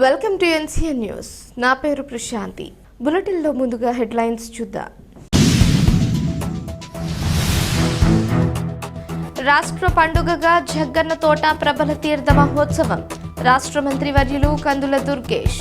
Welcome to NCN news. నా పేరు ప్రశాంతి. బులెటిన్లో ముందుగా హెడ్లైన్స్ చూద్దాం. రాష్ట్ర పండుగగా జగ్గన్న తోట ప్రబల తీర్థ మహోత్సవం. రాష్ట్ర మంత్రి వర్యులు కందుల దుర్గేష్.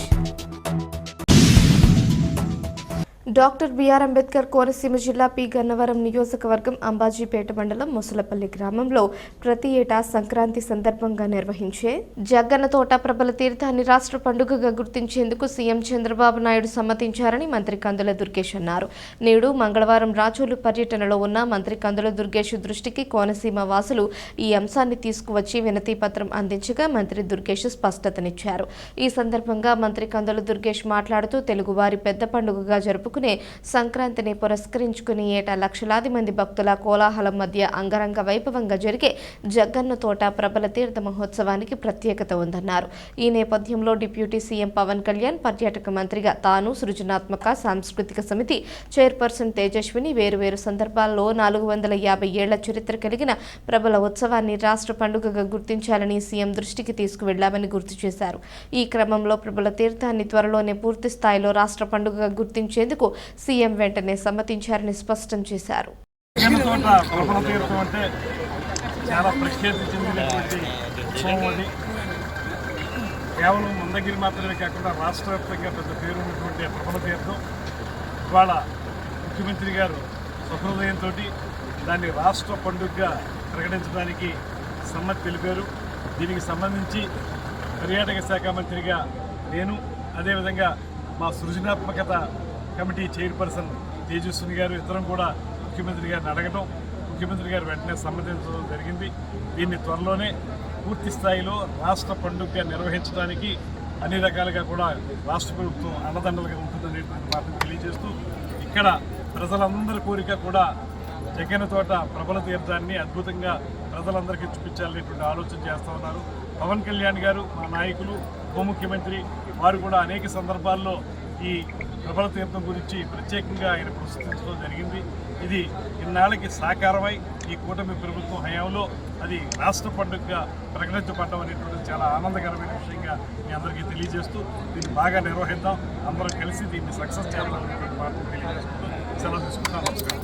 డాక్టర్ బిఆర్ అంబేద్కర్ కోనసీమ జిల్లా పి గన్నవరం నియోజకవర్గం అంబాజీపేట మండలం ముసలపల్లి గ్రామంలో ప్రతి ఏటా సంక్రాంతి సందర్భంగా నిర్వహించే జగ్గన్న తోట ప్రబల తీర్థాన్ని రాష్ట్ర పండుగగా గుర్తించేందుకు సీఎం చంద్రబాబు నాయుడు సమ్మతించారని మంత్రి కందుల దుర్గేష్ అన్నారు. నేడు మంగళవారం రాజోలు పర్యటనలో ఉన్న మంత్రి కందుల దుర్గేష్ దృష్టికి కోనసీమ వాసులు ఈ అంశాన్ని తీసుకువచ్చి వినతి పత్రం అందించగా మంత్రి దుర్గేష్ స్పష్టతనిచ్చారు. ఈ సందర్భంగా మంత్రి కందుల దుర్గేష్ మాట్లాడుతూ తెలుగువారి పెద్ద పండుగగా జరుపుకు జరుపుకునే సంక్రాంతిని పురస్కరించుకుని ఏటా లక్షలాది మంది భక్తుల కోలాహలం మధ్య అంగరంగ వైభవంగా జరిగే జగ్గన్న తోట ప్రబల తీర్థ మహోత్సవానికి ప్రత్యేకత ఉందన్నారు. ఈ నేపథ్యంలో డిప్యూటీ సీఎం పవన్ కళ్యాణ్ పర్యాటక మంత్రిగా తాను సృజనాత్మక సాంస్కృతిక సమితి చైర్పర్సన్ తేజస్విని వేరువేరు సందర్భాల్లో నాలుగు వందల యాభై ఏళ్ళ చరిత్ర కలిగిన ప్రబల ఉత్సవాన్ని రాష్ట్ర పండుగగా గుర్తించాలని సీఎం దృష్టికి తీసుకువెళ్ళామని గుర్తు చేశారు. ఈ క్రమంలో ప్రబల తీర్థాన్ని త్వరలోనే పూర్తి స్థాయిలో రాష్ట్ర పండుగగా గుర్తించేందుకు సీఎం వెంటనే సమ్మతించారని స్పష్టం చేశారు. తీర్థం అంటే చాలా చెందినటువంటి కేవలం మందగిరి మాత్రమే కాకుండా రాష్ట్ర వ్యాప్తంగా పెద్ద పేరు ఉన్నటువంటి ప్రబల తీర్థం ఇవాళ ముఖ్యమంత్రి గారు సహృదయంతో దాన్ని రాష్ట్ర పండుగగా ప్రకటించడానికి సమ్మతి తెలిపారు. దీనికి సంబంధించి పర్యాటక శాఖ మంత్రిగా నేను అదేవిధంగా మా సృజనాత్మకత కమిటీ చైర్పర్సన్ తేజస్విని గారు ఇద్దరం కూడా ముఖ్యమంత్రి గారిని అడగడం ముఖ్యమంత్రి గారు వెంటనే సమ్మతించడం జరిగింది. దీన్ని త్వరలోనే పూర్తి స్థాయిలో రాష్ట్ర పండుగ నిర్వహించడానికి అన్ని రకాలుగా కూడా రాష్ట్ర ప్రభుత్వం అండదండలుగా ఉంటుందనేటువంటి మాటను తెలియజేస్తూ ఇక్కడ ప్రజలందరి కోరిక కూడా జగన్ తోట ప్రబల తీర్థాన్ని అద్భుతంగా ప్రజలందరికీ చూపించాలనేటువంటి ఆలోచన చేస్తూ ఉన్నారు. పవన్ కళ్యాణ్ గారు మా నాయకులు ఉప ముఖ్యమంత్రి వారు కూడా అనేక సందర్భాల్లో ఈ ప్రభల తీర్థం గురించి ప్రత్యేకంగా ఆయన ప్రస్తుతించడం జరిగింది. ఇది ఇన్నాళ్ళకి సాకారమై ఈ కూటమి ప్రభుత్వం హయాంలో అది రాష్ట్ర పండుగగా ప్రకటించబడ్డం అనేటువంటి చాలా ఆనందకరమైన విషయంగా మీ అందరికీ తెలియజేస్తూ దీన్ని బాగా నిర్వహిద్దాం. అందరం కలిసి దీన్ని సక్సెస్ చేయాలనేటువంటి మాటలు తెలియజేస్తూ సెలవు తీసుకుంటాం నమస్కారం.